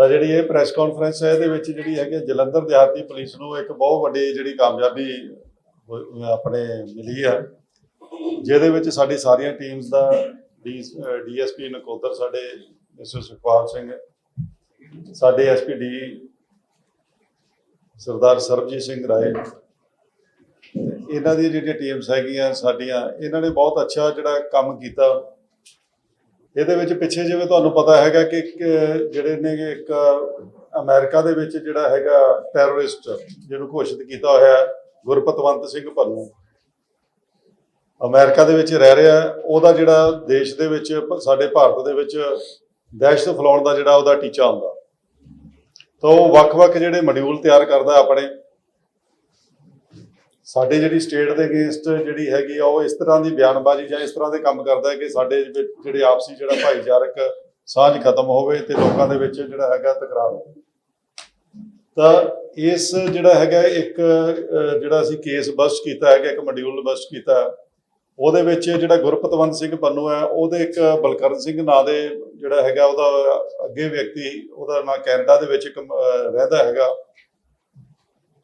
ਤਾਂ ਜਿਹੜੀ ਇਹ ਪ੍ਰੈਸ ਕਾਨਫਰੰਸ ਹੈ, ਇਹਦੇ ਵਿੱਚ ਜਿਹੜੀ ਹੈਗੀ ਹੈ, ਜਲੰਧਰ ਦਿਹਾਤੀ ਪੁਲਿਸ ਨੂੰ ਇੱਕ ਬਹੁਤ ਵੱਡੀ ਜਿਹੜੀ ਕਾਮਯਾਬੀ ਆਪਣੇ ਮਿਲੀ ਹੈ। ਜਿਹਦੇ ਵਿੱਚ ਸਾਡੀ ਸਾਰੀਆਂ ਟੀਮਸ ਦਾ ਡੀਐਸਪੀ ਨਕੋਦਰ ਸਾਡੇ ਮਿਸਟਰ ਸੁਖਪਾਲ ਸਿੰਘ, ਸਾਡੇ ਐਸਪੀ ਡੀ ਸਰਦਾਰ ਸਰਬਜੀਤ ਸਿੰਘ ਰਾਏ ਇਹਨਾਂ ਦੀ ਜਿਹੜੀਆਂ ਟੀਮਸ ਹੈਗੀਆਂ ਸਾਡੀਆਂ, ਇਹਨਾਂ ਨੇ ਬਹੁਤ ਅੱਛਾ ਜਿਹੜਾ ਕੰਮ ਕੀਤਾ। ਇਹਦੇ ਵਿੱਚ ਪਿੱਛੇ ਜਿਵੇਂ ਤੁਹਾਨੂੰ ਪਤਾ ਹੈਗਾ ਕਿ ਜਿਹੜੇ ਨੇ ਇੱਕ ਅਮਰੀਕਾ ਦੇ ਵਿੱਚ ਜਿਹੜਾ ਹੈਗਾ ਟੈਰਰਿਸਟ ਜਿਹਨੂੰ ਘੋਸ਼ਿਤ ਕੀਤਾ ਹੋਇਆ ਗੁਰਪਤਵੰਤ ਸਿੰਘ ਪੰਨੂ ਅਮਰੀਕਾ ਦੇ ਵਿੱਚ ਰਹਿ ਰਿਹਾ, ਉਹਦਾ ਜਿਹੜਾ ਦੇਸ਼ ਦੇ ਵਿੱਚ, ਸਾਡੇ ਭਾਰਤ ਦੇ ਵਿੱਚ ਦਹਿਸ਼ਤ ਫੈਲਾਉਣ ਦਾ ਜਿਹੜਾ ਉਹਦਾ ਟੀਚਾ ਹੁੰਦਾ। ਤਾਂ ਉਹ ਵੱਖ-ਵੱਖ ਜਿਹੜੇ ਮੋਡਿਊਲ ਤਿਆਰ ਕਰਦਾ ਆਪਣੇ। ਸਾਡੇ ਜਿਹੜੀ ਸਟੇਟ ਦੇ ਅਗੇਂਸਟ ਜਿਹੜੀ ਹੈਗੀ ਆ, ਉਹ ਇਸ ਤਰ੍ਹਾਂ ਦੀ ਬਿਆਨਬਾਜ਼ੀ ਜਾਂ ਇਸ ਤਰ੍ਹਾਂ ਦੇ ਕੰਮ ਕਰਦਾ ਹੈ ਕਿ ਸਾਡੇ ਵਿੱਚ ਜਿਹੜੇ ਆਪਸੀ ਜਿਹੜਾ ਭਾਈਚਾਰਕ ਸਾਂਝ ਖਤਮ ਹੋਵੇ ਤੇ ਲੋਕਾਂ ਦੇ ਵਿੱਚ ਜਿਹੜਾ ਹੈਗਾ ਤਕਰਾਰ ਹੋਵੇ। ਤਾਂ ਇਸ ਜਿਹੜਾ ਹੈਗਾ ਇੱਕ ਜਿਹੜਾ ਅਸੀਂ ਕੇਸ ਬਸਟ ਕੀਤਾ ਹੈਗਾ, ਇੱਕ ਮੋਡਿਊਲ ਬਸਟ ਕੀਤਾ, ਉਹਦੇ ਵਿੱਚ ਜਿਹੜਾ ਗੁਰਪਤਵੰਤ ਸਿੰਘ ਪੰਨੂ ਹੈ, ਉਹਦੇ ਇੱਕ ਬਲਕਰਨ ਸਿੰਘ ਨਾਂ ਦੇ ਜਿਹੜਾ ਹੈਗਾ, ਉਹਦਾ ਅੱਗੇ ਵਿਅਕਤੀ, ਉਹਦਾ ਨਾਂ ਕੈਨੇਡਾ ਦੇ ਵਿੱਚ ਇੱਕ ਰਹਿੰਦਾ ਹੈਗਾ।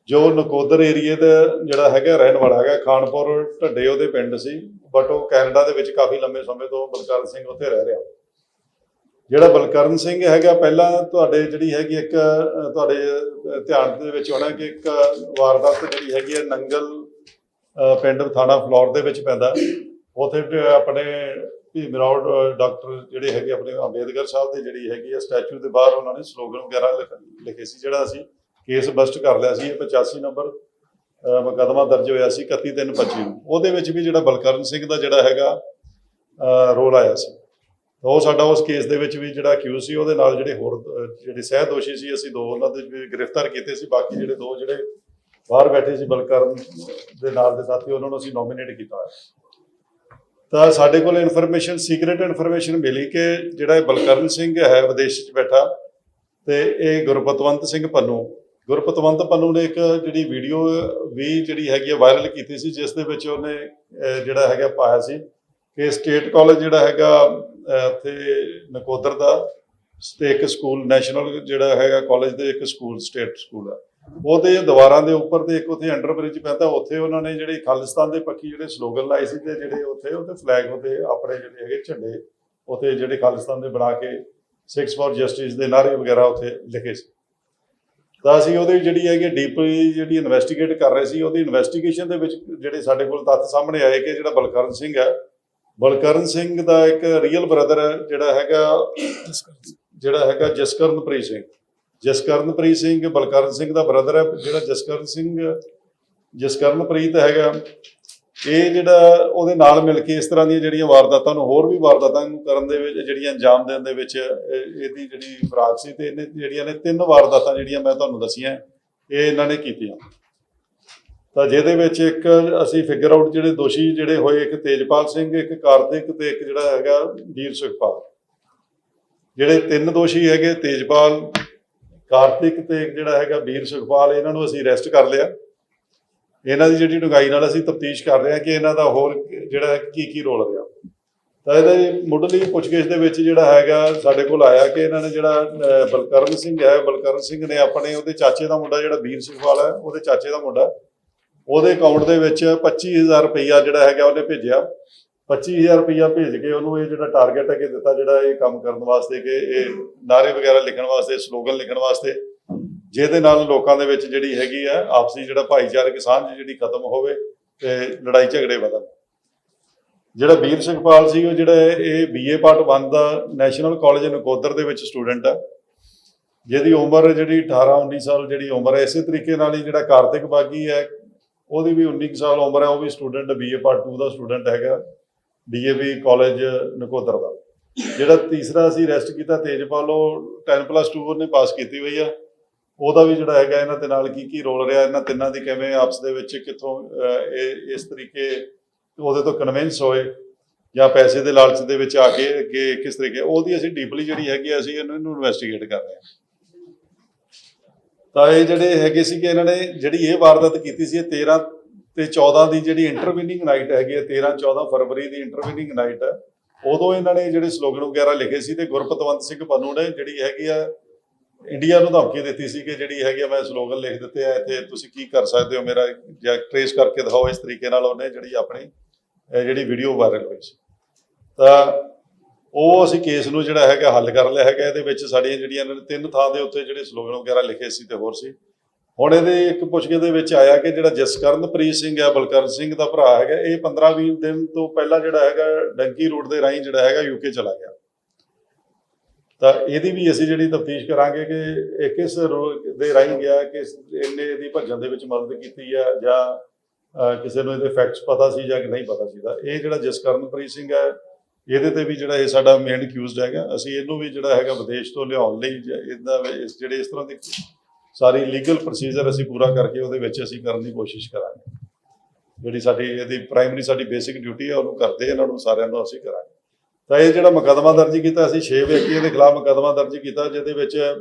ਜੋ ਨਕੋਦਰ ਏਰੀਏ ਦਾ ਜਿਹੜਾ ਹੈਗਾ ਰਹਿਣ ਵਾਲਾ ਹੈਗਾ ਖਾਨਪੁਰ ਢੱਡੇ ਉਹਦੇ ਪਿੰਡ ਸੀ ਬਟ ਉਹ ਕੈਨੇਡਾ ਦੇ ਵਿੱਚ ਕਾਫੀ ਲੰਬੇ ਸਮੇਂ ਤੋਂ ਬਲਕਰਨ ਸਿੰਘ ਉੱਥੇ ਰਹਿ ਰਿਹਾ। ਜਿਹੜਾ ਬਲਕਰਨ ਸਿੰਘ ਹੈਗਾ ਪਹਿਲਾਂ ਤੁਹਾਡੇ ਜਿਹੜੀ ਹੈਗੀ ਇੱਕ ਤੁਹਾਡੇ ਧਿਆਨ ਦੇ ਵਿੱਚ ਹੋਣਾ ਕਿ ਇੱਕ ਵਾਰਦਾਤ ਜਿਹੜੀ ਹੈਗੀ ਹੈ ਨੰਗਲ ਪਿੰਡ ਥਾਣਾ ਫਲੋਰ ਦੇ ਵਿੱਚ ਪੈਂਦਾ। ਉੱਥੇ ਆਪਣੇ ਭੀਮਰਾਓ ਅਹ, ਡਾਕਟਰ ਜਿਹੜੇ ਹੈਗੇ ਆਪਣੇ ਅੰਬੇਦਕਰ ਸਾਹਿਬ ਦੀ ਜਿਹੜੀ ਹੈਗੀ ਹੈ ਸਟੈਚੂ ਦੇ ਬਾਹਰ ਉਹਨਾਂ ਨੇ ਸਲੋਗਨ ਵਗੈਰਾ ਲਿਖ- ਲਿਖੇ ਸੀ ਜਿਹੜਾ ਅਸੀਂ ਕੇਸ ਬਸਟ ਕਰ ਲਿਆ ਸੀ ਇਹ 85 ਨੰਬਰ ਅਹ, ਮੁਕੱਦਮਾ ਦਰਜ ਹੋਇਆ ਸੀ 31325 ਨੂੰ। ਉਹਦੇ ਵਿੱਚ ਵੀ ਜਿਹੜਾ ਬਲਕਰਨ ਸਿੰਘ ਦਾ ਜਿਹੜਾ ਹੈਗਾ ਰੋਲ ਆਇਆ ਸੀ। ਤਾਂ ਉਹ ਸਾਡਾ ਉਸ ਕੇਸ ਦੇ ਵਿੱਚ ਵੀ ਜਿਹੜਾ ਅਕਿਊਜ਼ ਸੀ ਉਹਦੇ ਨਾਲ ਜਿਹੜੇ ਹੋਰ ਜਿਹੜੇ ਸਹਿ ਦੋਸ਼ੀ ਸੀ ਅਸੀਂ ਦੋ ਉਹਨਾਂ ਦੇ ਵੀ ਗ੍ਰਿਫਤਾਰ ਕੀਤੇ ਸੀ। ਬਾਕੀ ਜਿਹੜੇ ਦੋ ਜਿਹੜੇ ਬਾਹਰ ਬੈਠੇ ਸੀ ਬਲਕਰਨ ਦੇ ਨਾਲ ਦੇ ਸਾਥੀ ਉਹਨਾਂ ਨੂੰ ਅਸੀਂ ਨੋਮੀਨੇਟ ਕੀਤਾ ਹੋਇਆ ਤਾਂ ਸਾਡੇ ਕੋਲ ਇਨਫੋਰਮੇਸ਼ਨ ਸੀਕ੍ਰੀਟ ਇਨਫੋਰਮੇਸ਼ਨ ਮਿਲੀ ਕਿ ਜਿਹੜਾ ਇਹ ਬਲਕਰਨ ਸਿੰਘ ਹੈ ਵਿਦੇਸ਼ 'ਚ ਬੈਠਾ ਤੇ ਇਹ ਗੁਰਪਤਵੰਤ ਸਿੰਘ ਪੰਨੂ ਗੁਰਪਤਵੰਤ ਪੰਨੂ ਨੇ ਇੱਕ ਜਿਹੜੀ ਵੀਡੀਓ ਵੀ ਜਿਹੜੀ ਹੈਗੀ ਹੈ ਵਾਇਰਲ ਕੀਤੀ ਸੀ ਜਿਸ ਦੇ ਵਿੱਚ ਉਹਨੇ ਜਿਹੜਾ ਹੈਗਾ ਪਾਇਆ ਸੀ ਕਿ ਸਟੇਟ ਕਾਲਜ ਜਿਹੜਾ ਹੈਗਾ ਅਹ, ਉੱਥੇ ਨਕੋਦਰ ਦਾ ਤੇ ਇੱਕ ਸਕੂਲ ਨੈਸ਼ਨਲ ਜਿਹੜਾ ਹੈਗਾ ਕਾਲਜ ਦੇ ਇੱਕ ਸਕੂਲ ਸਟੇਟ ਸਕੂਲ ਆ। ਉਹਦੇ ਦੀਵਾਰਾਂ ਦੇ ਉੱਪਰ ਤੇ ਇੱਕ ਉੱਥੇ ਅੰਡਰ ਬ੍ਰਿਜ ਪੈਂਦਾ ਉੱਥੇ ਉਹਨਾਂ ਨੇ ਜਿਹੜੇ ਖਾਲਿਸਤਾਨ ਦੇ ਪੱਖੀ ਜਿਹੜੇ ਸਲੋਗਨ ਲਾਏ ਸੀ ਤੇ ਜਿਹੜੇ ਉੱਥੇ ਉਹਦੇ ਫਲੈਗ ਉਹਦੇ ਆਪਣੇ ਜਿਹੜੇ ਹੈਗੇ ਝੰਡੇ ਉੱਥੇ ਜਿਹੜੇ ਖਾਲਿਸਤਾਨ ਦੇ ਬਣਾ ਕੇ ਸਿਕਸ ਫॉर ਜਸਟਿਸ ਦੇ ਨਾਰੇ ਵਗੈਰਾ ਉੱਥੇ ਲਿਖੇ ਸੀ। ਤਾਂ ਅਸੀਂ ਉਹਦੀ ਜਿਹੜੀ ਹੈਗੀ ਡੀਪਲੀ ਜਿਹੜੀ ਇਨਵੈਸਟੀਗੇਟ ਕਰ ਰਹੇ ਸੀ, ਉਹਦੀ ਇਨਵੈਸਟੀਗੇਸ਼ਨ ਦੇ ਵਿੱਚ ਜਿਹੜੇ ਸਾਡੇ ਕੋਲ ਤੱਥ ਸਾਹਮਣੇ ਆਏ ਕਿ ਜਿਹੜਾ ਬਲਕਰਨ ਸਿੰਘ ਹੈ, ਬਲਕਰਨ ਸਿੰਘ ਦਾ ਇੱਕ ਰੀਅਲ ਬ੍ਰਦਰ ਜਿਹੜਾ ਹੈਗਾ ਜਿਹੜਾ ਹੈਗਾ ਜਸਕਰਨਪ੍ਰੀਤ ਸਿੰਘ। ਜਸਕਰਨਪ੍ਰੀਤ ਸਿੰਘ ਬਲਕਰਨ ਸਿੰਘ ਦਾ ਬ੍ਰਦਰ ਹੈ, ਜਿਹੜਾ ਜਸਕਰਨ ਸਿੰਘ, ਜਸਕਰਨਪ੍ਰੀਤ ਹੈਗਾ ਇਹ ਜਿਹੜਾ ਉਹਦੇ ਨਾਲ ਮਿਲ ਕੇ ਇਸ ਤਰ੍ਹਾਂ ਦੀਆਂ ਜਿਹੜੀਆਂ ਵਾਰਦਾਤਾਂ ਨੂੰ ਹੋਰ ਵੀ ਵਾਰਦਾਤਾਂ ਨੂੰ ਕਰਨ ਦੇ ਵਿੱਚ ਜਿਹੜੀਆਂ ਅੰਜਾਮ ਦੇਣ ਦੇ ਵਿੱਚ, ਇਹ- ਇਹਦੀ ਜਿਹੜੀ ਫਰਾਗ ਸੀ ਤੇ ਇਹਨੇ ਜਿਹੜੀਆਂ ਨੇ ਤਿੰਨ ਵਾਰਦਾਤਾਂ ਜਿਹੜੀਆਂ ਮੈਂ ਤੁਹਾਨੂੰ ਦੱਸੀਆਂ, ਇਹ ਇਹਨਾਂ ਨੇ ਕੀਤੀਆਂ। ਤਾਂ ਜਿਹਦੇ ਵਿੱਚ ਇੱਕ ਅਸੀਂ ਫਿਗਰ ਆਊਟ ਜਿਹੜੇ ਦੋਸ਼ੀ ਜਿਹੜੇ ਹੋਏ, ਇੱਕ ਤੇਜਪਾਲ ਸਿੰਘ, ਇੱਕ ਕਾਰਤਿਕ ਤੇ ਇੱਕ ਜਿਹੜਾ ਹੈਗਾ ਵੀਰ ਸੁਖਪਾਲ। ਜਿਹੜੇ ਤਿੰਨ ਦੋਸ਼ੀ ਹੈਗੇ, ਤੇਜਪਾਲ, ਕਾਰਤਿਕ ਤੇ ਇੱਕ ਜਿਹੜਾ ਹੈਗਾ ਵੀਰ ਸੁਖਪਾਲ, ਇਹਨਾਂ ਨੂੰ ਅਸੀਂ ਅਰੈਸਟ ਕਰ ਲਿਆ। ਇਹਨਾਂ ਦੀ ਜਿਹੜੀ ਡੂੰਘਾਈ ਨਾਲ ਅਸੀਂ ਤਫਤੀਸ਼ ਕਰ ਰਹੇ ਹਾਂ ਕਿ ਇਹਨਾਂ ਦਾ ਹੋਰ ਜਿਹੜਾ ਕੀ ਕੀ ਰੋਲ ਰਿਹਾ। ਤਾਂ ਇਹਦੇ ਮੁੱਢਲੀ ਪੁੱਛਗਿੱਛ ਦੇ ਵਿੱਚ ਜਿਹੜਾ ਹੈਗਾ, ਸਾਡੇ ਕੋਲ ਆਇਆ ਕਿ ਇਹਨਾਂ ਨੇ ਜਿਹੜਾ ਬਲਕਰਨ ਸਿੰਘ ਹੈ, ਬਲਕਰਨ ਸਿੰਘ ਨੇ ਆਪਣੇ ਉਹਦੇ ਚਾਚੇ ਦਾ ਮੁੰਡਾ ਜਿਹੜਾ ਵੀਰ ਸਿੰਘਵਾਲ ਹੈ, ਉਹਦੇ ਚਾਚੇ ਦਾ ਮੁੰਡਾ, ਉਹਦੇ ਅਕਾਊਂਟ ਦੇ ਵਿੱਚ 25000 ਰੁਪਈਆ ਜਿਹੜਾ ਹੈਗਾ ਉਹਨੇ ਭੇਜਿਆ। 25000 ਰੁਪਈਆ ਭੇਜ ਕੇ ਉਹਨੂੰ ਇਹ ਜਿਹੜਾ ਟਾਰਗੇਟ ਹੈ ਕਿ ਦਿੱਤਾ ਜਿਹੜਾ ਇਹ ਕੰਮ ਕਰਨ ਵਾਸਤੇ, ਕਿ ਇਹ ਨਾਰੇ ਵਗੈਰਾ ਲਿਖਣ ਵਾਸਤੇ ਸਲੋਗਨ ਲਿਖਣ ਵਾਸਤੇ। ਜਿਹਦੇ ਨਾਲ ਲੋਕਾਂ ਦੇ ਵਿੱਚ ਜਿਹੜੀ ਹੈਗੀ ਆ, ਆਪਸੀ ਜਿਹੜਾ ਭਾਈਚਾਰਕ ਸਾਂਝ ਜਿਹੜੀ ਖਤਮ ਹੋਵੇ ਤੇ ਲੜਾਈ ਝਗੜੇ ਵਧਣ। ਜਿਹੜਾ ਵੀਰ ਸਿੰਘਪਾਲ ਸੀ, ਉਹ ਜਿਹੜਾ ਇਹ ਬੀਏ ਪਾਰਟ 1 ਦਾ ਨੈਸ਼ਨਲ ਕਾਲਜ ਨਕੋਦਰ ਦੇ ਵਿੱਚ ਸਟੂਡੈਂਟ ਆ। ਜਿਹਦੀ ਉਮਰ ਜਿਹੜੀ 18 19 ਸਾਲ ਜਿਹੜੀ ਉਮਰ ਹੈ ਇਸੇ ਤਰੀਕੇ ਨਾਲ ਹੀ ਜਿਹੜਾ ਕਾਰਤਿਕ ਬਾਗੀ ਹੈ ਉਹਦੀ ਵੀ 19 ਕੁ ਸਾਲ ਉਮਰ ਹੈ ਉਹ ਵੀ ਸਟੂਡੈਂਟ ਬੀਏ ਪਾਰਟ 2 ਦਾ ਸਟੂਡੈਂਟ ਹੈਗਾ ਡੀਏਵੀ ਕਾਲਜ ਨਕੋਦਰ ਦਾ। ਜਿਹੜਾ ਤੀਸਰਾ ਅਸੀਂ ਰੈਸਟ ਕੀਤਾ, ਤੇਜਪਾਲ, ਉਹ 10+2 ਉਹਨੇ ਪਾਸ ਕੀਤੀ ਹੋਈ ਆ। ਉਹਦਾ ਵੀ ਜਿਹੜਾ ਹੈਗਾ ਇਹਨਾਂ ਦੇ ਨਾਲ ਕੀ ਕੀ ਰੋਲ ਰਿਹਾ ਇਹਨਾਂ ਤਿੰਨਾਂ ਦੀ ਕਿਵੇਂ ਆਪਸ ਦੇ ਵਿੱਚ ਕਿੱਥੋਂ ਇਹ ਇਸ ਤਰੀਕੇ ਉਹਦੇ ਤੋਂ ਕਨਵਿੰਸ ਹੋਏ ਜਾਂ ਪੈਸੇ ਦੇ ਲਾਲਚ ਦੇ ਵਿੱਚ ਆ ਕੇ ਅੱਗੇ ਕਿਸ ਤਰੀਕੇ ਉਹਦੀ ਅਸੀਂ ਡੀਪਲੀ ਜਿਹੜੀ ਹੈਗੀ ਆ, ਅਸੀਂ ਇਹਨੂੰ ਇਨਵੈਸਟੀਗੇਟ ਕਰ ਰਹੇ ਹਾਂ। ਤਾਂ ਇਹ ਜਿਹੜੇ ਹੈਗੇ ਸੀ ਕਿ ਇਹਨਾਂ ਨੇ ਜਿਹੜੀ ਇਹ ਵਾਰਦਾਤ ਕੀਤੀ ਸੀ ਇਹ 13 ਤੇ 14 ਦੀ ਜਿਹੜੀ ਇੰਟਰਵਿਨਿੰਗ ਨਾਈਟ ਹੈਗੀ ਹੈ 13 14 ਫਰਵਰੀ ਦੀ ਇੰਟਰਵਿਨਿੰਗ ਨਾਈਟ ਹੈ ਉਦੋਂ ਇਹਨਾਂ ਨੇ ਜਿਹੜੇ ਸਲੋਗਨ ਵਗੈਰਾ ਲਿਖੇ ਸੀ ਤੇ ਗੁਰਪਤਵੰਤ ਸਿੰਘ ਪੰਨੂ ਨੇ ਜਿਹੜੀ ਹੈਗੀ ਆ ਇੰਡੀਆ ਨੂੰ ਧਮਕੀ ਦਿੱਤੀ ਸੀ ਕਿ ਜਿਹੜੀ ਹੈਗੀ ਆ, ਮੈਂ ਸਲੋਗਨ ਲਿਖ ਦਿੱਤੇ ਆ, ਇੱਥੇ ਤੁਸੀਂ ਕੀ ਕਰ ਸਕਦੇ ਹੋ? ਮੇਰਾ ਜਾਂ ਟ੍ਰੇਸ ਕਰਕੇ ਦਿਖਾਓ ਇਸ ਤਰੀਕੇ ਨਾਲ ਉਹਨੇ ਜਿਹੜੀ ਆਪਣੀ ਜਿਹੜੀ ਵੀਡੀਓ ਵਾਇਰਲ ਹੋਈ ਸੀ। ਤਾਂ ਉਹ ਅਸੀਂ ਕੇਸ ਨੂੰ ਜਿਹੜਾ ਹੈਗਾ, ਹੱਲ ਕਰ ਲਿਆ ਹੈਗਾ। ਇਹਦੇ ਵਿੱਚ ਸਾਡੀਆਂ ਜਿਹੜੀਆਂ ਇਹਨਾਂ ਨੇ, ਤਿੰਨ ਥਾਂ ਦੇ ਉੱਤੇ ਜਿਹੜੇ ਸਲੋਗਨ ਵਗੈਰਾ ਲਿਖੇ ਸੀ ਤੇ ਹੋਰ ਸੀ। ਹੁਣ ਇਹਦੇ ਇੱਕ ਪੁੱਛਗਿੱਛ ਦੇ ਵਿੱਚ ਆਇਆ ਕਿ ਜਿਹੜਾ ਜਸਕਰਨਪ੍ਰੀਤ ਸਿੰਘ ਹੈ ਬਲਕਰਨ ਸਿੰਘ ਦਾ ਭਰਾ ਹੈਗਾ, ਇਹ 15-20 ਦਿਨ ਤੋਂ ਪਹਿਲਾਂ ਜਿਹੜਾ ਹੈਗਾ, ਡੰਕੀ ਰੋਡ ਦੇ ਰਾਹੀਂ ਜਿਹੜਾ ਹੈਗਾ ਯੂਕੇ ਚਲਾ ਗਿਆ। ਤਾਂ ਇਹਦੀ ਵੀ ਅਸੀਂ ਜਿਹੜੀ ਤਫਤੀਸ਼ ਕਰਾਂਗੇ ਕਿ ਇਹ ਕਿਸ ਰੋ- ਦੇ ਰਾਹੀਂ ਗਿਆ, ਕਿਸ ਇਹਨੇ ਇਹਦੀ ਭੱਜਣ ਦੇ ਵਿੱਚ ਮਦਦ ਕੀਤੀ ਹੈ ਜਾਂ ਕਿਸੇ ਨੂੰ ਇਹਦੇ ਫੈਕਟਸ ਪਤਾ ਸੀ ਜਾਂ ਕਿ ਨਹੀਂ ਪਤਾ ਸੀ। ਤਾਂ ਇਹ ਜਿਹੜਾ ਜਸਕਰਨਪ੍ਰੀਤ ਸਿੰਘ ਹੈ, ਇਹਦੇ ਤੇ ਵੀ ਜਿਹੜਾ ਇਹ ਸਾਡਾ ਮੇਨ ਅਕਿਊਜ਼ਡ ਹੈਗਾ। ਅਸੀਂ ਇਹਨੂੰ ਵੀ ਜਿਹੜਾ ਹੈਗਾ ਵਿਦੇਸ਼ ਤੋਂ ਲਿਆਉਣ ਲਈ ਜ- ਇਹਦਾ ਇਸ- ਜਿਹੜੇ ਇਸ ਤਰ੍ਹਾਂ ਦੀ ਸਾਰੀ ਲੀਗਲ ਪ੍ਰੋਸੀਜਰ ਅਸੀਂ ਪੂਰਾ ਕਰਕੇ ਉਹਦੇ ਵਿੱਚ ਅਸੀਂ ਕਰਨ ਦੀ ਕੋਸ਼ਿਸ਼ ਕਰਾਂਗੇ। ਜਿਹੜੀ ਸਾਡੀ, ਇਹਦੀ ਪ੍ਰਾਇਮਰੀ ਸਾਡੀ ਬੇਸਿਕ ਡਿਊਟੀ ਹੈ ਉਹਨੂੰ ਕਰਦੇ ਇਹਨਾਂ ਨੂੰ ਸਾਰਿਆਂ ਨੂੰ ਅਸੀਂ ਕਰਾਂਗੇ। ਤਾਂ ਇਹ ਜਿਹੜਾ ਮੁਕੱਦਮਾ ਦਰਜ ਕੀਤਾ, ਅਸੀਂ 6 ਵਿਅਕਤੀਆਂ ਦੇ ਖਿਲਾਫ ਮੁਕੱਦਮਾ ਦਰਜ ਕੀਤਾ, ਜਿਹਦੇ ਵਿੱਚ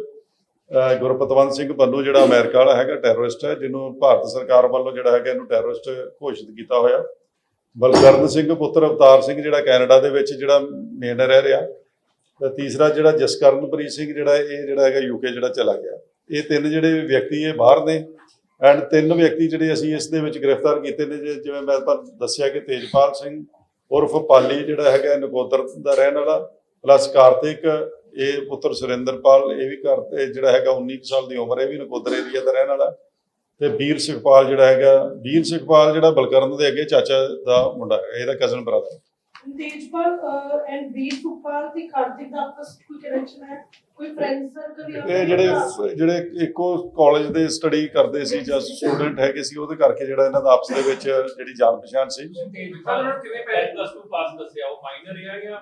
ਗੁਰਪਤਵੰਤ ਸਿੰਘ ਪੰਨੂ ਜਿਹੜਾ ਅਮਰੀਕਾ ਵਾਲਾ ਹੈਗਾ, ਟੈਰਰਿਸਟ ਹੈ, ਜਿਹਨੂੰ ਭਾਰਤ ਸਰਕਾਰ ਵੱਲੋਂ ਜਿਹੜਾ ਹੈਗਾ ਇਹਨੂੰ ਟੈਰਰਿਸਟ ਘੋਸ਼ਿਤ ਕੀਤਾ ਹੋਇਆ। ਬਲਕਰਨ ਸਿੰਘ ਪੁੱਤਰ ਅਵਤਾਰ ਸਿੰਘ ਜਿਹੜਾ ਕੈਨੇਡਾ ਦੇ ਵਿੱਚ ਜਿਹੜਾ ਮੇਨ ਰਹਿ ਰਿਹਾ। ਤੇ ਤੀਸਰਾ ਜਿਹੜਾ ਜਸਕਰਨਪ੍ਰੀਤ ਸਿੰਘ ਜਿਹੜਾ, ਇਹ ਜਿਹੜਾ ਹੈਗਾ ਯੂਕੇ ਜਿਹੜਾ ਚਲਾ ਗਿਆ। ਇਹ ਤਿੰਨ ਜਿਹੜੇ ਵਿਅਕਤੀ ਇਹ ਬਾਹਰ ਨੇ, ਐਂਡ ਤਿੰਨ ਵਿਅਕਤੀ ਜਿਹੜੇ ਅਸੀਂ ਇਸ ਦੇ ਵਿੱਚ ਗ੍ਰਿਫਤਾਰ ਕੀਤੇ ਨੇ ਜਿ- ਜਿਵੇਂ ਮੈਂ ਤੁਹਾਨੂੰ ਦੱਸਿਆ ਕਿ ਤੇਜਪਾਲ ਸਿੰਘ ਉਰਫ ਪਾਲੀ ਜਿਹੜਾ ਹੈਗਾ ਨਕੋਦਰ ਦਾ ਰਹਿਣ ਵਾਲਾ ਪਲੱਸ ਕਾਰਤਿਕ, ਇਹ ਪੁੱਤਰ ਸੁਰਿੰਦਰਪਾਲ, ਇਹ ਵੀ ਘਰ ਤੇ ਜਿਹੜਾ ਹੈਗਾ 19 ਕੁ ਸਾਲ ਦੀ ਉਮਰ, ਇਹ ਵੀ ਨਕੋਦਰ ਏਰੀਆ ਦਾ ਰਹਿਣ ਵਾਲਾ। ਤੇ ਵੀਰ ਸੁਖਪਾਲ ਜਿਹੜਾ ਹੈਗਾ, ਵੀਰ ਸੁਖਪਾਲ ਜਿਹੜਾ ਬਲਕਰਨ ਦੇ ਅੱਗੇ ਚਾਚਾ ਦਾ ਮੁੰਡਾ ਹੈ ਇਹਦਾ cousin brother Tejpal and Veer Supal ਤੇ ਕਾਰਤਿਕ ਦਾ ਆਪਸ ਕੋਈ ਕਨੈਕਸ਼ਨ ਹੈ? ਕੋਈ ਫਰੈਂਡ ਸਰਕਲ ਜਾਂ ਇਹ ਜਿਹੜੇ ਜਿਹੜੇ ਇੱਕੋ ਕਾਲਜ ਦੇ ਸਟੱਡੀ ਕਰਦੇ ਸੀ ਜਾਂ ਸਟੂਡੈਂਟ ਹੈਗੇ ਸੀ ਉਹਦੇ ਕਰਕੇ ਜਿਹੜਾ ਇਹਨਾਂ ਦਾ ਆਪਸ ਦੇ ਵਿੱਚ ਜਿਹੜੀ ਜਾਣ ਪਛਾਣ ਸੀ ਤੇਜਪਾਲ ਨੂੰ ਕਿਵੇਂ ਪਹਿਲੇ ਪਲੱਸ 2 ਪਾਸ ਦੱਸਿਆ? ਉਹ ਮਾਈਨਰ ਹੈ ਜਾਂ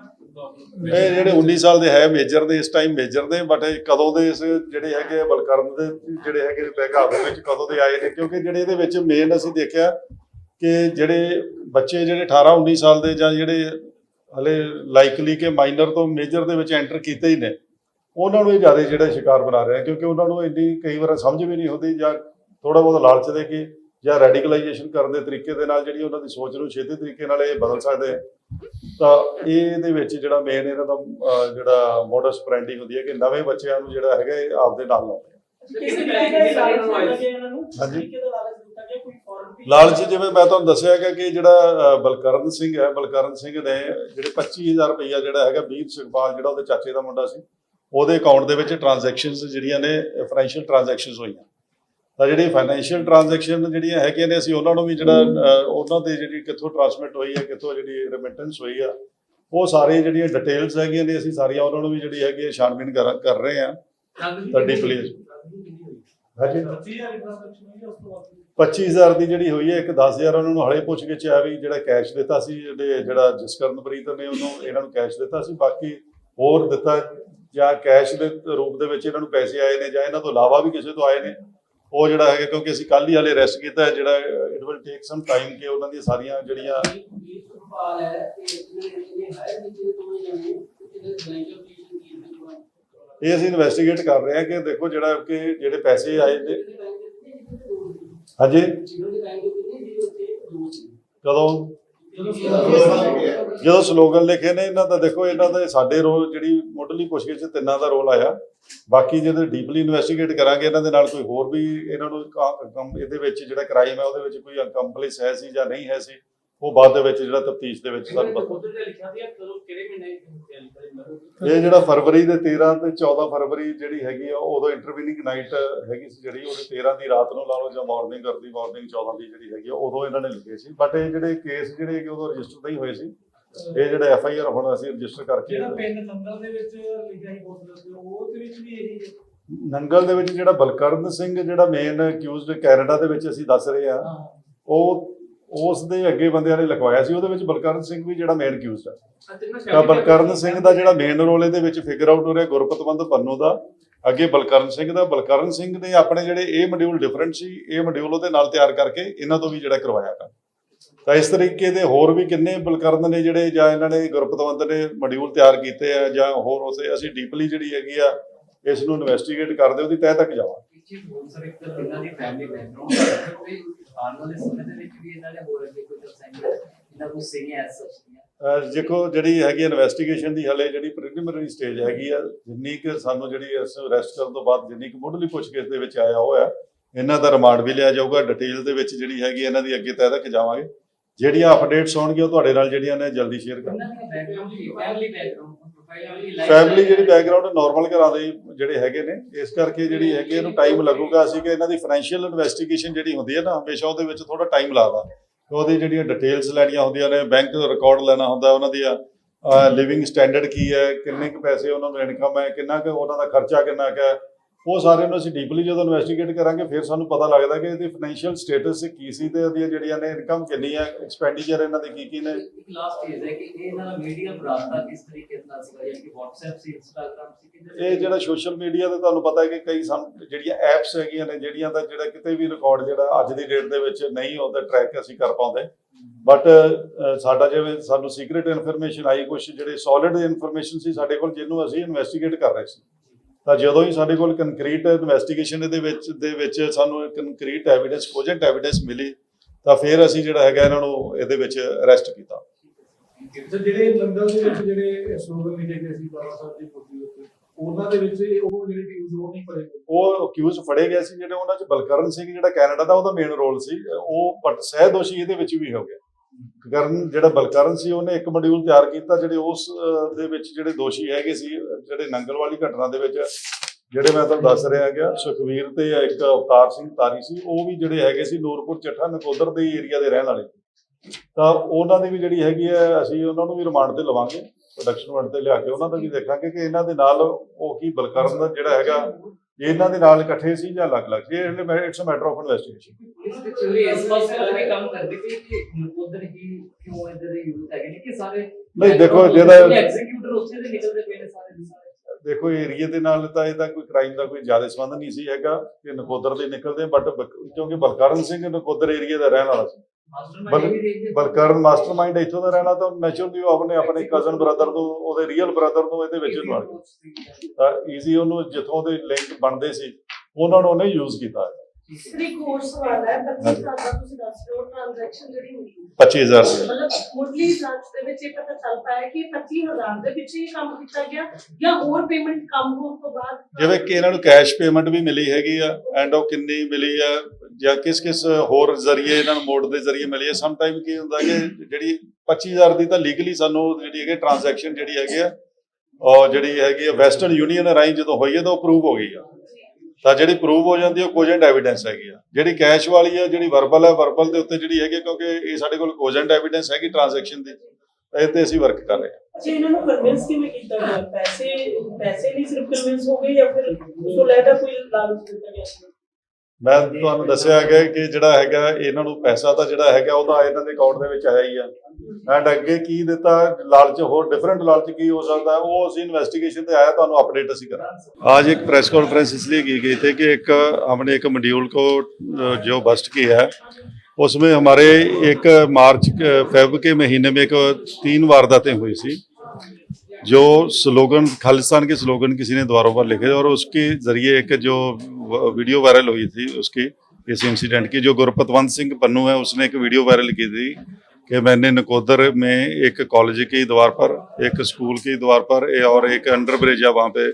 ਇਹ ਜਿਹੜੇ 19 ਸਾਲ ਦੇ ਹੈ ਮੇਜਰ ਦੇ ਇਸ ਟਾਈਮ ਮੇਜਰ ਦੇ ਬਟ ਇਹ ਕਦੋਂ ਦੇ ਇਸ ਜਿਹੜੇ ਹੈਗੇ ਬਲਕਰਨ ਦੇ ਜਿਹੜੇ ਹੈਗੇ ਬੈਗਾ ਦੇ ਵਿੱਚ ਕਦੋਂ ਦੇ ਆਏ ਨੇ? ਕਿਉਂਕਿ ਜਿਹੜੇ ਇਹਦੇ ਵਿੱਚ ਮੇਨ ਅਸੀਂ ਦੇਖਿਆ ਕਿ ਜਿਹੜੇ ਬੱਚੇ ਜਿਹੜੇ 18 19 ਸਾਲ ਦੇ ਜਾਂ ਜਿਹੜੇ ਹਲੇ ਲਾਈਕਲੀ ਕਿ ਮਾਈਨਰ ਤੋਂ ਮੇਜਰ ਦੇ ਵਿੱਚ ਐਂਟਰ ਕੀਤੇ ਹੀ ਨੇ ਉਹਨਾਂ ਨੂੰ ਇਹ ਜ਼ਿਆਦਾ ਜਿਹੜਾ ਸ਼ਿਕਾਰ ਬਣਾ ਰਹੇ ਆ ਕਿਉਂਕਿ ਉਹਨਾਂ ਨੂੰ ਇੰਨੀ ਕਈ ਵਾਰ ਸਮਝ ਵੀ ਨਹੀਂ ਹੁੰਦੀ ਜਾਂ ਥੋੜਾ ਬਹੁਤ ਲਾਲਚ ਦੇ ਕੇ ਜਾਂ ਰੈਡੀਕਲਾਈਜੇਸ਼ਨ ਕਰਨ ਦੇ ਤਰੀਕੇ ਦੇ ਨਾਲ ਜਿਹੜੀ ਉਹਨਾਂ ਦੀ ਸੋਚ ਨੂੰ ਛੇਤੀ ਤਰੀਕੇ ਨਾਲ ਇਹ ਬਦਲ ਸਕਦੇ ਤਾਂ ਇਹ ਦੇ ਵਿੱਚ ਜਿਹੜਾ ਮੇਨ ਇਹਨਾਂ ਦਾ ਜਿਹੜਾ ਮੋਡਸ ਬ੍ਰਾਂਡਿੰਗ ਹੁੰਦੀ ਹੈ ਕਿ ਨਵੇਂ ਬੱਚਿਆਂ ਨੂੰ ਜਿਹੜਾ ਹੈਗਾ ਇਹ ਆਪਦੇ ਨਾਲ ਲਾਉਂਦੇ ਆ ਕਿਸੇ ਤਰੀਕੇ ਦਾ ਲਾਲਚ ਦਿੱਤਾ ਗਿਆ ਇਹਨਾਂ ਨੂੰ ਹਾਂਜੀ। ਲਾਲਚ ਜਿਵੇਂ ਮੈਂ ਤੁਹਾਨੂੰ ਦੱਸਿਆ ਹੈਗਾ ਕਿ ਜਿਹੜਾ ਬਲਕਰਨ ਸਿੰਘ ਹੈ ਬਲਕਰਨ ਸਿੰਘ ਨੇ ਜਿਹੜੇ 25000 ਰੁਪਈਆ ਜਿਹੜਾ ਹੈਗਾ ਵੀਰ ਸੁਖਪਾਲ ਜਿਹੜਾ ਉਹਦੇ ਚਾਚੇ ਦਾ ਮੁੰਡਾ ਸੀ ਉਹਦੇ ਅਕਾਊਂਟ ਦੇ ਵਿੱਚ ਟ੍ਰਾਂਜੈਕਸ਼ਨਸ ਜਿਹੜੀਆਂ ਨੇ ਫਾਈਨੈਂਸ਼ੀਅਲ ਟ੍ਰਾਂਜੈਕਸ਼ਨਸ ਹੋਈਆਂ ਤਾਂ ਜਿਹੜੀ ਫਾਈਨੈਂਸ਼ੀਅਲ ਟ੍ਰਾਂਜੈਕਸ਼ਨ ਜਿਹੜੀਆਂ ਹੈਗੀਆਂ ਨੇ ਅਸੀਂ ਉਹਨਾਂ ਨੂੰ ਵੀ ਜਿਹੜਾ ਉਹਨਾਂ ਦੇ ਜਿਹੜੀ ਕਿੱਥੋਂ ਟ੍ਰਾਂਸਮਿਟ ਹੋਈ ਹੈ ਕਿੱਥੋਂ ਜਿਹੜੀ ਰੈਮਿਟੈਂਸ ਹੋਈ ਆ ਉਹ ਸਾਰੇ ਜਿਹੜੀਆਂ ਡਿਟੇਲਸ ਹੈਗੀਆਂ ਨੇ ਅਸੀਂ ਸਾਰੀਆਂ ਉਹਨਾਂ ਨੂੰ ਵੀ ਜਿਹੜੀ ਹੈਗੀ ਹੈ ਛਾਣਬੀਨ ਕਰ ਰਹੇ ਹਾਂ ਤੁਹਾਡੀ please। ਹਾਂਜੀ। 25000 ਦੀ ਜਿਹੜੀ ਹੋਈ ਹੈ ਇੱਕ 10000 ਉਹਨਾਂ ਨੂੰ ਹਲੇ ਪੁੱਛ ਕੇ ਆ ਵੀ ਜਿਹੜਾ ਕੈਸ਼ ਦਿੱਤਾ ਸੀ ਜਿਹੜੇ ਜਿਹੜਾ ਜਸਕਰਨਪ੍ਰੀਤ ਨੇ ਉਹਨੂੰ ਇਹਨਾਂ ਨੂੰ ਕੈਸ਼ ਦਿੱਤਾ ਸੀ ਬਾਕੀ ਹੋਰ ਦਿੱਤਾ ਜਾਂ ਕੈਸ਼ ਦੇ ਰੂਪ ਦੇ ਵਿੱਚ ਇਹਨਾਂ ਨੂੰ ਪੈਸੇ ਆਏ ਨੇ ਜਾਂ ਇਹਨਾਂ ਤੋਂ ਇਲਾਵਾ ਵੀ ਕਿਸੇ ਤੋਂ ਆਏ ਨੇ ਉਹ ਜਿਹੜਾ ਹੈਗਾ ਕਿਉਂਕਿ ਅਸੀਂ ਕੱਲ ਹੀ ਹਲੇ ਰੈਸਟ ਕੀਤਾ ਹੈ, ਜਿਹੜਾ it will take some time ਕਿ ਉਹਨਾਂ ਦੀਆਂ ਸਾਰੀਆਂ ਜਿਹੜੀਆਂ ਸੁਖਪਾਲ ਹੈ ਤੇ ਇਹਨੇ ਇਹਨੇ ਹਾਇਰ ਕੀਤੇ ਤੋਂ ਜਾਨੇ ਇਹਦੇ ਬੈਂਕ ਅਪਲੀਕੇਸ਼ਨ ਕੀ ਹੈ ਇਹ ਅਸੀਂ ਇਨਵੈਸਟੀਗੇਟ ਕਰ ਰਹੇ ਹਾਂ ਕਿ ਦੇਖੋ ਜਿਹੜਾ ਕਿ ਜਿਹੜੇ ਪੈਸੇ ਆਏ ਨੇ ਹਾਂਜੀ? ਕਦੋਂ? ਜਦੋਂ ਸਲੋਗਨ ਲਿਖੇ ਨੇ ਇਹਨਾਂ ਦਾ ਦੇਖੋ, ਇਹਨਾਂ ਦਾ ਸਾਡੇ ਰੋਲ ਜਿਹੜੀ ਮੁੱਢਲੀ ਪੁੱਛਗਿੱਛ 'ਚ ਤਿੰਨਾਂ ਦਾ ਰੋਲ ਆਇਆ। ਬਾਕੀ ਜਦੋਂ ਡੀਪਲੀ ਇਨਵੈਸਟੀਗੇਟ ਕਰਾਂਗੇ, ਇਹਨਾਂ ਦੇ ਨਾਲ ਕੋਈ ਹੋਰ ਵੀ ਇਹਨਾਂ ਨੂੰ ਕੰਮ ਇਹਦੇ ਵਿੱਚ ਜਿਹੜਾ ਕ੍ਰਾਈਮ ਹੈ, ਉਹਦੇ ਵਿੱਚ ਕੋਈ ਕੰਪਲਿਸ ਹੈ ਸੀ ਜਾਂ ਨਹੀਂ ਹੈ ਸੀ ਉਹ ਬਾਅਦ ਦੇ ਵਿੱਚ ਜਿਹੜਾ ਤਫਤੀਸ਼ ਦੇ ਵਿੱਚ ਸਾਨੂੰ ਪਤਾ ਉਧਰ ਜੇ ਲਿਖਿਆ ਸੀ ਕਦੋਂ ਕਿਹੜੇ ਮਹੀਨੇ ਇਹ ਜਿਹੜਾ ਫਰਵਰੀ ਦੇ 13 ਤੇ 14 ਫਰਵਰੀ ਜਿਹੜੀ ਹੈਗੀ ਆ ਉਦੋਂ ਇੰਟਰਵਿਨਿੰਗ ਨਾਈਟ ਹੈਗੀ ਸੀ ਜਿਹੜੀ ਉਹਦੇ 13 ਦੀ ਰਾਤ ਨੂੰ ਲਾ ਲਓ ਜਾਂ ਮਾਰਨਿੰਗ ਕਰਦੀ ਮਾਰਨਿੰਗ 14 ਦੀ ਜਿਹੜੀ ਹੈਗੀ ਆ ਉਦੋਂ ਇਹਨਾਂ ਨੇ ਲਿਖੇ ਸੀ। ਬਟ ਇਹ ਜਿਹੜੇ ਕੇਸ ਜਿਹੜੇ ਹੈਗੇ ਉਦੋਂ ਰਜਿਸਟਰ ਨਹੀਂ ਹੋਏ ਸੀ। ਇਹ ਜਿਹੜਾ ਐਫ ਆਈ ਆਰ ਹੁਣ ਅਸੀਂ ਰਜਿਸਟਰ ਕਰਕੇ ਜਿਹੜਾ ਪਿੰਡ ਨੰਗਲ ਦੇ ਵਿੱਚ ਲਿਖਿਆ ਸੀ ਉਸ ਦੱਸਦੇ ਉਹ ਦੇ ਵਿੱਚ ਵੀ ਇਹੀ ਹੈ। ਨੰਗਲ ਦੇ ਵਿੱਚ ਜਿਹੜਾ ਬਲਕਰਨ ਸਿੰਘ ਜਿਹੜਾ ਮੇਨ ਅਕਿਊਜ਼ਡ ਕੈਨੇਡਾ ਦੇ ਵਿੱਚ ਅਸੀਂ ਦੱਸ ਰਹੇ ਆ ਹਾਂ। ਉਹ ਉਸ ਦੇ ਅੱਗੇ ਬੰਦਿਆਂ ਨੇ ਲਿਖਵਾਇਆ ਸੀ ਉਹਦੇ ਵਿੱਚ ਬਲਕਰਨ ਸਿੰਘ ਵੀ ਜਿਹੜਾ ਮੇਨ ਅਕਿਊਜ਼ਡ ਹੈ ਤਾਂ ਬਲਕਰਨ ਸਿੰਘ ਦਾ ਜਿਹੜਾ ਮੇਨ ਰੋਲ ਇਹਦੇ ਵਿੱਚ ਫਿਗਰ ਆਊਟ ਹੋ ਰਿਹਾ ਗੁਰਪਤਵੰਦ ਪੰਨੂ ਦਾ ਅੱਗੇ ਬਲਕਰਨ ਸਿੰਘ ਦਾ। ਬਲਕਰਨ ਸਿੰਘ ਨੇ ਆਪਣੇ ਜਿਹੜੇ ਇਹ ਮੋਡਿਊਲ ਡਿਫਰੈਂਟ ਸੀ ਇਹ ਮੋਡਿਊਲ ਉਹਦੇ ਨਾਲ ਤਿਆਰ ਕਰਕੇ ਇਹਨਾਂ ਤੋਂ ਵੀ ਜਿਹੜਾ ਕਰਵਾਇਆ ਕੰਮ ਤਾਂ ਇਸ ਤਰੀਕੇ ਦੇ ਹੋਰ ਵੀ ਕਿੰਨੇ ਬਲਕਰਨ ਨੇ ਜਿਹੜੇ ਜਾਂ ਇਹਨਾਂ ਨੇ ਗੁਰਪਤਵੰਤ ਨੇ ਮੋਡਿਊਲ ਤਿਆਰ ਕੀਤੇ ਆ ਜਾਂ ਹੋਰ ਉਸੇ ਅਸੀਂ ਡੀਪਲੀ ਜਿਹੜੀ ਹੈਗੀ ਆ ਇਸ ਨੂੰ ਇਨਵੈਸਟੀਗੇਟ ਕਰਦੇ ਉਹਦੀ ਤਹਿ ਤੱਕ ਜਾਵਾਂਗੇ। ਇੱਕ ਚੀਜ਼ ਹੋਰ ਸਰ ਇੱਕ ਤਾਂ ਇਹਨਾਂ ਦੀ ਫੈਮਿਲੀ ਬੈਕਗ੍ਰਾਉਂਡ ਕੋਈ ਆਉਣ ਵਾਲੇ ਸਮੇਂ ਦੇ ਵਿੱਚ ਵੀ ਇਹਨਾਂ ਨੇ ਹੋਰ ਅੱਗੇ ਕੋਈ ਅਸਾਈਨਮੈਂਟ ਇਹਨਾਂ ਨੂੰ ਸੇਮ ਐਸ ਸੱਚ ਦੇਖੋ ਜਿਹੜੀ ਹੈਗੀ ਇਨਵੈਸਟੀਗੇਸ਼ਨ ਦੀ ਹਲੇ ਜਿਹੜੀ ਪ੍ਰੀਲਿਮਿਨਰੀ ਸਟੇਜ ਹੈਗੀ ਆ ਜਿੰਨੀ ਕਿ ਸਾਨੂੰ ਜਿਹੜੀ ਇਸ ਅਰੈਸਟ ਕਰਨ ਤੋਂ ਬਾਅਦ ਜਿੰਨੀ ਕਿ ਮੁੱਢਲੀ ਪੁੱਛਗਿੱਛ ਦੇ ਵਿੱਚ ਆਇਆ ਹੋਇਆ ਇਹਨਾਂ ਦਾ ਰਿਮਾਂਡ ਵੀ ਲਿਆ ਜਾਊਗਾ ਡਿਟੇਲ ਦੇ ਵਿੱਚ ਜਿਹੜੀ ਹੈਗੀ ਇਹਨਾਂ ਦੀ ਅੱਗੇ ਤਹਿ ਤੱਕ ਜਾਵਾਂਗੇ। ਜਿਹੜੀਆਂ ਅਪਡੇਟਸ ਹੋਣਗੀਆਂ ਉਹ ਤੁਹਾਡੇ ਨਾਲ ਜਿਹੜੀਆਂ ਨੇ ਜਲਦੀ ਸ਼ੇਅਰ ਕਰਾਂਗੇ ਫੈਮਿਲੀ ਜਿਹੜੀ ਬੈਕਗ੍ਰਾਉਂਡ ਨਾਰਮਲ ਘਰਾਂ ਦੇ ਜਿਹੜੇ ਹੈਗੇ ਨੇ, ਇਸ ਕਰਕੇ ਜਿਹੜੀ ਹੈਗੀ, ਇਹਨੂੰ ਟਾਈਮ ਲੱਗੂਗਾ। ਅਸੀਂ ਕਿ ਇਹਨਾਂ ਦੀ ਫਾਈਨੈਂਸ਼ੀਅਲ ਇਨਵੈਸਟੀਗੇਸ਼ਨ ਜਿਹੜੀ ਹੁੰਦੀ ਹੈ ਨਾ, ਹਮੇਸ਼ਾ ਉਹਦੇ ਵਿੱਚ ਥੋੜਾ ਟਾਈਮ ਲੱਗਦਾ। ਉਹਦੀ ਜਿਹੜੀਆਂ ਡਿਟੇਲਸ ਲੈਣੀਆਂ ਹੁੰਦੀਆਂ ਨੇ ਬੈਂਕ ਰਿਕਾਰਡ ਲੈਣਾ ਹੁੰਦਾ, ਉਹਨਾਂ ਦੀਆਂ ਲਿਵਿੰਗ ਸਟੈਂਡਰਡ ਕੀ ਹੈ, ਕਿੰਨੇ ਕੁ ਪੈਸੇ ਉਹਨਾਂ ਨੂੰ ਇਨਕਮ ਹੈ, ਕਿੰਨਾ ਕੁ ਉਹਨਾਂ ਦਾ ਖਰਚਾ ਕਿੰਨਾ ਕੁ ਹੈ ਉਹ ਸਾਰੇ ਨੂੰ ਅਸੀਂ ਡੀਪਲੀ ਜਦੋਂ ਇਨਵੈਸਟੀਗੇਟ ਕਰਾਂਗੇ ਫਿਰ ਸਾਨੂੰ ਪਤਾ ਲੱਗਦਾ ਕਿ ਇਹਦੀ ਫਾਈਨੈਂਸ਼ੀਅਲ ਸਟੇਟਸ ਕੀ ਸੀ ਤੇ ਉਹਦੀਆਂ ਜਿਹੜੀਆਂ ਨੇ ਇਨਕਮ ਕਿੰਨੀ ਹੈ ਐਕਸਪੈਂਡੀਚਰ ਇਹਨਾਂ ਦੇ ਕੀ ਕੀ ਨੇ। ਇੱਕ ਲਾਸਟ ਚੀਜ਼ ਹੈ ਕਿ ਇਹ ਇਹਨਾਂ ਦਾ ਮੀਡੀਆ ਬਰਾਤਾ ਕਿਸ ਤਰੀਕੇ ਨਾਲ ਸੀਗਾ ਯਾਨੀ ਕਿ WhatsApp ਸੀ Instagram ਸੀ ਕਿਹਦੇ ਇਹ ਜਿਹੜਾ ਸੋਸ਼ਲ ਮੀਡੀਆ ਤੇ ਤੁਹਾਨੂੰ ਪਤਾ ਹੈ ਕਿ ਕਈ ਸਾਨੂੰ ਜਿਹੜੀਆਂ ਐਪਸ ਹੈਗੀਆਂ ਨੇ ਜਿਹੜੀਆਂ ਦਾ ਜਿਹੜਾ ਕਿਤੇ ਵੀ ਰਿਕਾਰਡ ਜਿਹੜਾ ਅੱਜ ਦੀ ਡੇਟ ਦੇ ਵਿੱਚ ਨਹੀਂ ਉਹਦਾ ਟਰੈਕ ਅਸੀਂ ਕਰ ਪਾਉਂਦੇ। ਬਟ ਸਾਡਾ ਜਿਵੇਂ ਸਾਨੂੰ ਸੀਕ੍ਰੀਟ ਇਨਫੋਰਮੇਸ਼ਨ ਆਈ ਕੁਝ ਜਿਹੜੇ ਸੋਲਿਡ ਇਨਫੋਰਮੇਸ਼ਨ ਸੀ ਸਾਡੇ ਕੋਲ ਜਿਹਨੂੰ ਅਸੀਂ ਇਨਵੈਸਟੀਗੇਟ ਕਰ ਰਹੇ ਸੀ। ਤਾਂ ਜਦੋਂ ਹੀ ਸਾਡੇ ਕੋਲ ਕੰਕਰੀਟ ਇਨਵੈਸਟੀਗੇਸ਼ਨ ਇਹਦੇ ਵਿੱਚ ਦੇ ਵਿੱਚ ਸਾਨੂੰ ਕੰਕਰੀਟ ਐਵੀਡੈਂਸ ਕੋਜੈਂਟ ਐਵੀਡੈਂਸ ਮਿਲੀ ਤਾਂ ਫਿਰ ਅਸੀਂ ਜਿਹੜਾ ਹੈਗਾ ਇਹਨਾਂ ਨੂੰ ਇਹਦੇ ਵਿੱਚ ਅਰੈਸਟ ਕੀਤਾ। ਜਿਹੜੇ ਲੰਡਨ ਦੇ ਵਿੱਚ ਜਿਹੜੇ ਸਲੋਗਨ ਲਿਖੇ ਗਏ ਸੀ ਬਾਬਾ ਸਾਹਿਬ ਦੀ ਉੱਤੇ ਉਹਨਾਂ ਦੇ ਵਿੱਚ ਉਹ ਜਿਹੜੇ ਵਿਊਜ਼ ਉਹ ਨਹੀਂ ਪੜੇ ਉਹ ਅਕਿਊਜ਼ ਫੜੇ ਗਏ ਸੀ ਜਿਹੜੇ ਉਹਨਾਂ ਚ ਬਲਕਰਨ ਸਿੰਘ ਜਿਹੜਾ ਕੈਨੇਡਾ ਦਾ ਉਹਦਾ ਮੇਨ ਰੋਲ ਸੀ ਉਹ ਬਟ ਸਹਿ ਦੋਸ਼ੀ ਇਹਦੇ ਵਿੱਚ ਵੀ ਹੋ ਗਿਆ। ਕਰਨ ਜਿਹੜਾ ਬਲਕਰਨ ਸੀ, ਉਹਨੇ ਇੱਕ ਮੋਡਿਊਲ ਤਿਆਰ ਕੀਤਾ ਜਿਹੜੇ ਉਸ ਦੇ ਵਿੱਚ ਜਿਹੜੇ ਦੋਸ਼ੀ ਹੈਗੇ ਸੀ, ਜਿਹੜੇ ਨੰਗਲ ਵਾਲੀ ਘਟਨਾ ਦੇ ਵਿੱਚ, ਜਿਹੜੇ ਮੈਂ ਤੁਹਾਨੂੰ ਦੱਸ ਰਿਹਾ ਗਿਆ ਸੁਖਵੀਰ ਤੇ ਇੱਕ ਅਵਤਾਰ ਸਿੰਘ ਤਾਰੀ ਸੀ, ਉਹ ਵੀ ਜਿਹੜੇ ਹੈਗੇ ਸੀ ਨੂਰਪੁਰ ਚੱਠਾ ਨਕੋਦਰ ਦੇ ਏਰੀਆ ਦੇ ਰਹਿਣ ਵਾਲੇ। ਤਾਂ ਉਹਨਾਂ ਦੀ ਵੀ ਜਿਹੜੀ ਹੈਗੀ ਹੈ, ਅਸੀਂ ਉਹਨਾਂ ਨੂੰ ਵੀ ਰਿਮਾਂਡ ਤੇ ਲਵਾਂਗੇ ਪ੍ਰੋਡਕਸ਼ਨ ਵਾਰਡ ਤੇ ਲਿਆ ਕੇ ਉਹਨਾਂ ਦਾ ਵੀ ਦੇਖਾਂਗੇ ਕਿ ਇਹਨਾਂ ਦੇ ਨਾਲ ਉਹ ਕੀ ਬਲਕਰਨ ਦਾ ਜਿਹੜਾ ਹੈਗਾ ਇਹ ਇਹਨਾਂ ਦੇ ਨਾਲ ਇਕੱਠੇ ਸੀ ਜਾਂ ਅਲੱਗ-ਅਲੱਗ ਸੀ ਇਹ it's a matter of investigation police ਦੇ ਚੋਰੀ ਇਸ ਪਾਸੇ ਵਾਲੇ ਵੀ ਕੰਮ ਕਰਦੇ ਪਈ ਕਿ ਉਧਰ ਹੀ ਕਿਉਂ ਇਧਰ ਦੇ ਯੂਥ ਹੈਗੇ ਨੇ ਕਿ ਸਾਰੇ ਨਹੀਂ, ਦੇਖੋ, ਜਿਹੜਾ- ਐਗਜ਼ੀਕਿਊਟਰ ਉੱਥੇ ਦੇ ਨਿਕਲਦੇ ਪਏ ਨੇ ਸਾਰੇ ਦੇ ਸਾਰੇ। ਦੇਖੋ ਏਰੀਏ ਦੇ ਨਾਲ ਤਾਂ ਇਹਦਾ ਕੋਈ ਕ੍ਰਾਈਮ ਦਾ ਕੋਈ ਜ਼ਿਆਦਾ ਸੰਬੰਧ ਨਹੀਂ ਸੀ ਹੈਗਾ ਕਿ ਨਕੋਦਰ ਦੇ ਨਿਕਲਦੇ ਬਟ ਕਿਉਂਕਿ ਬਲਕਰਨ ਸਿੰਘ ਨਕੋਦਰ ਏਰੀਆ ਦਾ ਰਹਿਣ ਵਾਲਾ ਸੀ। ਬਲਕਰਨ ਮਾਸਟਰਮਾਈਂਡ ਇੱਥੋਂ ਦਾ ਰਹਿਣਾ ਤਾਂ ਨੈਚੁਰਲੀ ਉਹ ਆਪਣੇ ਆਪਣੇ ਕਜ਼ਨ ਬ੍ਰਦਰ ਤੋਂ ਉਹਦੇ ਰੀਅਲ ਬ੍ਰਦਰ ਤੋਂ ਇਹਦੇ ਵਿੱਚ ਇਨਵੋਲਵ ਤਾਂ ਈਜ਼ੀ ਉਹਨੂੰ ਜਿੱਥੋਂ ਦੇ ਲਿੰਕ ਬਣਦੇ ਸੀ ਉਹਨਾਂ ਨੂੰ ਉਹਨੇ ਯੂਜ਼ ਕੀਤਾ ਹੈ। ਸ੍ਰੀ ਕੋਰਸ ਵਾਲਾ ਹੈ 25 ਸਾਲ ਦਾ ਤੁਸੀਂ ਦੱਸ ਰਹੇ ਹੋ ਟ੍ਰਾਂਜੈਕਸ਼ਨ ਜਿਹੜੀ ਹੋਈ 25000 ਰੁਪਏ ਮਤਲਬ ਮੁੱਢਲੀ ਜਾਂਚ ਦੇ ਵਿੱਚ ਇਹ ਪਤਾ ਚੱਲ ਪਾਇਆ ਕਿ 25000 ਦੇ ਵਿੱਚ ਹੀ ਕੰਮ ਕੀਤਾ ਗਿਆ ਜਾਂ ਹੋਰ ਪੇਮੈਂਟ ਕੰਮ ਹੋਣ ਤੋਂ ਬਾਅਦ ਜਿਵੇਂ ਕਿ ਇਹਨਾਂ ਨੂੰ ਕੈਸ਼ ਪੇਮੈਂਟ ਵੀ ਮਿਲੀ ਹੈਗੀ ਆ ਐਂਡ ਉਹ ਕਿੰਨੀ ਮਿਲੀ ਆ ਜਾਂ ਕਿਸ ਕਿਸ ਹੋਰ ਜ਼ਰੀਏ ਇਹਨਾਂ ਨੂੰ ਮੋਡ ਦੇ ਜ਼ਰੀਏ ਮਿਲੀ ਹੈ ਸਮ ਟਾਈਮ ਕੀ ਹੁੰਦਾ ਕਿ ਜਿਹੜੀ 25000 ਦੀ ਤਾਂ ਲੀਗਲੀ ਸਾਨੂੰ ਜਿਹੜੀ ਹੈਗੀ ਟ੍ਰਾਂਜੈਕਸ਼ਨ ਜਿਹੜੀ ਹੈਗੀ ਆ ਉਹ ਜਿਹੜੀ ਹੈਗੀ ਆ ਵੈਸਟਰਨ ਯੂਨੀਅਨ ਰਾਹੀਂ ਜਦੋਂ ਹੋਈ ਹੈ ਤਾਂ ਉਹ ਪ੍ਰੂਵ ਹੋ ਗਈ ਆ। ਤਾਂ ਜਿਹੜੀ ਪ੍ਰੂਵ ਹੋ ਜਾਂਦੀ ਉਹ ਕੋਜੈਂਟ ਐਵੀਡੈਂਸ ਹੈਗੀ ਆ। ਜਿਹੜੀ ਕੈਸ਼ ਵਾਲੀ ਆ, ਜਿਹੜੀ ਵਰਬਲ ਹੈ ਵਰਬਲ ਦੇ ਉੱਤੇ ਜਿਹੜੀ ਹੈਗੀ ਕਿਉਂਕਿ ਇਹ ਸਾਡੇ ਕੋਲ ਕੋਜੈਂਟ ਐਵੀਡੈਂਸ ਹੈਗੀ ਟ੍ਰਾਂਜੈਕਸ਼ਨ ਦੀ ਇਹ ਤੇ ਅਸੀਂ ਵਰਕ ਕਰ ਰਹੇ ਹਾਂ ਅੱਛਾ, ਇਹਨਾਂ ਨੂੰ ਕਨਵਿੰਸ ਕਿਵੇਂ ਕੀਤਾ ਗਿਆ? ਪੈਸੇ ਪੈਸੇ ਨਹੀਂ ਸਿਰਫ ਕਨਵਿੰਸ ਹੋ ਗਏ ਜਾਂ ਫਿਰ ਉਸ ਤੋਂ ਲੈਦਾ ਕੋਈ ਲਾਲਚ ਦਿੱਤਾ ਗਿਆ ਸੀ? ਮੈਂ ਤੁਹਾਨੂੰ ਦੱਸਿਆ ਗਿਆ ਕਿ ਜਿਹੜਾ ਹੈਗਾ ਇਹਨਾਂ ਨੂੰ ਪੈਸਾ ਤਾਂ ਜਿਹੜਾ ਹੈਗਾ ਉਹ ਤਾਂ ਇਹਨਾਂ ਦੇ ਅਕਾਊਂਟ ਦੇ ਵਿੱਚ ਆਇਆ ਹੀ ਆ ਐਂਡ ਅੱਗੇ ਕੀ ਦਿੱਤਾ ਲਾਲਚ ਹੋਰ ਡਿਫਰੈਂਟ ਲਾਲਚ ਕੀ ਹੋ ਸਕਦਾ ਹੈ, ਉਹ ਅਸੀਂ ਇਨਵੈਸਟੀਗੇਸ਼ਨ ਤੇ ਆਇਆ ਤੁਹਾਨੂੰ अपडेट ਅਸੀਂ करेंगे आज एक प्रेस कॉन्फ्रेंस इसलिए की गई थी कि एक हमने एक मॉड्यूल को अ, जो बस्ट किया है उसमें हमारे एक मार्च अ, फेब के महीने में एक तीन वारदातें हुई थी जो स्लोगन खालिस्तान के स्लोगन किसी ने द्वारों पर लिखे और उसके जरिए एक जो व- वीडियो वायरल हुई थी उसकी, इस इंसिडेंट की, जो गुरपतवंत सिंह पन्नू है, उसने एक वीडियो वायरल की थी कि मैंने नकोदर में एक कॉलेज के द्वार पर, एक स्कूल के द्वार पर और एक अंडर ब्रिज है वहाँ पे,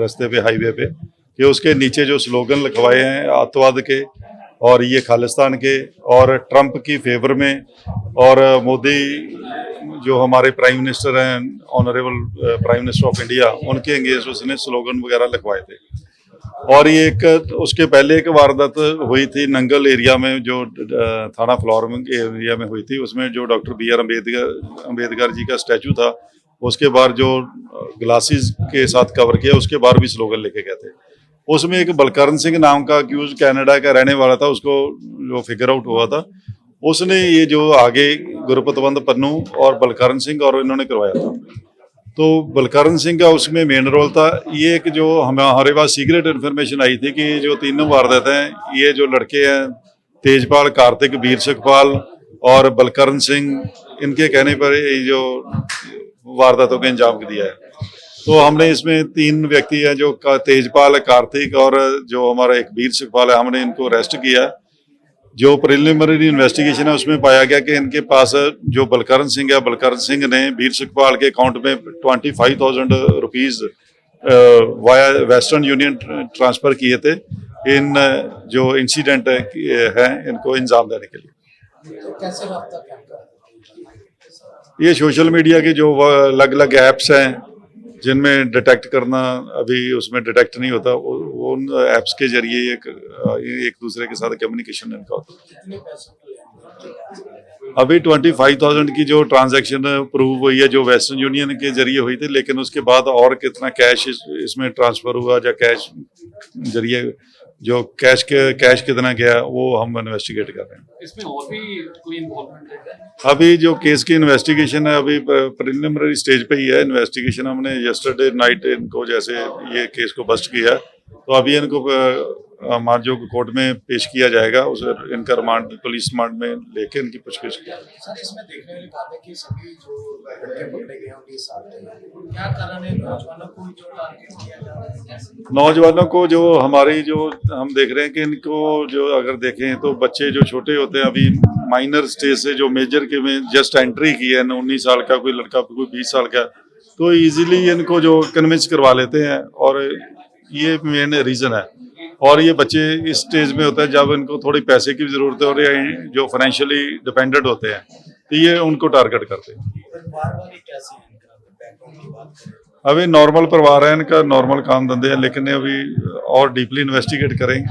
रास्ते पे हाईवे पे, कि उसके नीचे जो स्लोगन लिखवाए हैं आतंकवाद के और ये खालिस्तान के और ट्रंप की फेवर में और मोदी जो हमारे प्राइम मिनिस्टर हैं honourable prime minister of India उनके अंगेंस्ट उसने स्लोगन वगैरह लिखवाए थे। और ये एक, उसके पहले एक वारदात हुई थी नंगल एरिया में, जो थाना फ्लोरम के एरिया में हुई थी। उसमें जो doctor B R Ambedkar Ambedkar ji का स्टैचू था, उसके बाद जो ग्लासेस के साथ कवर किया, उसके बाहर भी स्लोगन लिखे गए थे। उसमें एक बलकरण सिंह नाम का अक्यूज कनाडा का रहने वाला था, उसको जो फिगर आउट हुआ था, उसने ये जो आगे गुरपतवंत पन्नू और बलकरण सिंह और इन्होंने करवाया था। तो बलकरण सिंह का उसमें मेन रोल था। ये एक जो हमें हमारे पास सीक्रेट इन्फॉर्मेशन आई थी कि जो तीनों वारदात हैं, ये जो लड़के हैं, तेजपाल, कार्तिक, वीर सुखपाल और बलकरण सिंह, इनके कहने पर ये जो वारदातों का अंजाम दिया है। तो हमने इसमें तीन व्यक्ति हैं जो तेजपाल, कार्तिक और जो हमारा एक वीर सुखपाल है, हमने इनको अरेस्ट किया। जो प्रिलिमिनरी इन्वेस्टिगेशन है उसमें पाया गया कि इनके पास जो बलकरण सिंह है बलकरण सिंह ने वीर सुखपाल के अकाउंट में twenty five thousand rupees via Western Union transfer किए थे इन जो इंसिडेंट है इनको इंजाम देने के लिए। ये सोशल मीडिया के जो अलग अलग ऐप्स हैं जिनमें डिटेक्ट करना अभी उसमें डिटेक्ट नहीं होता वो उन ऐप्स के ज़रिए एक एक दूसरे के साथ कम्युनिकेशन इनका होता अभी ट्वेंटी फाइव थाउज़ेंड की जो ट्रांजैक्शन प्रूव हुई है जो वेस्टर्न यूनियन के ज़रिए हुई थी लेकिन उसके बाद और कितना कैश इस, इसमें ट्रांसफ़र हुआ या कैश ज़रिए जो कैश के कैश कितना गया वो हम इन्वेस्टिगेट कर रहे हैं। इसमें और भी कोई इन्वॉल्वमेंट है? अभी जो केस की इन्वेस्टिगेशन है अभी प्रिलिमिनरी स्टेज पे ही है। इन्वेस्टिगेशन हमने यस्टरडे नाइट इनको जैसे ये केस को बस्ट किया। तो अभी इनको हमारे जो कोर्ट में पेश किया जाएगा उसे इनका रिमांड पुलिस रिमांड में लेके इनकी पूछताछ की है कि हैं हैं। है को है? नौजवानों को जो हमारी जो हम देख रहे हैं कि इनको जो अगर देखें तो बच्चे जो छोटे होते हैं अभी माइनर स्टेज से जो मेजर के में जस्ट एंट्री की है उन्नीस साल का कोई लड़का कोई बीस साल का तो इजीली इनको जो कन्विंस करवा लेते हैं और ये मेन रीज़न है। और ये बच्चे इस स्टेज में होते हैं जब इनको थोड़ी पैसे की भी ज़रूरत है और ये जो फाइनेंशियली डिपेंडेंट होते हैं तो ये उनको टारगेट करते हैं। अभी नॉर्मल परिवार है, इनका नॉर्मल काम धंधे हैं, लेकिन अभी और डीपली इन्वेस्टिगेट करेंगे।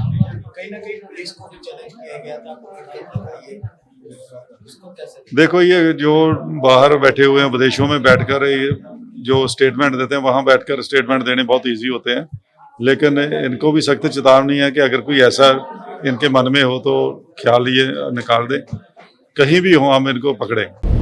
देखो ये जो बाहर बैठे हुए हैं, विदेशों में बैठकर ये जो स्टेटमेंट देते हैं, वहाँ बैठकर स्टेटमेंट देने बहुत इजी होते हैं। लेकिन इनको भी सख्त चेतावनी है कि अगर कोई ऐसा इनके मन में हो तो ख्याल ये निकाल दें कहीं भी हो हम इनको पकड़ें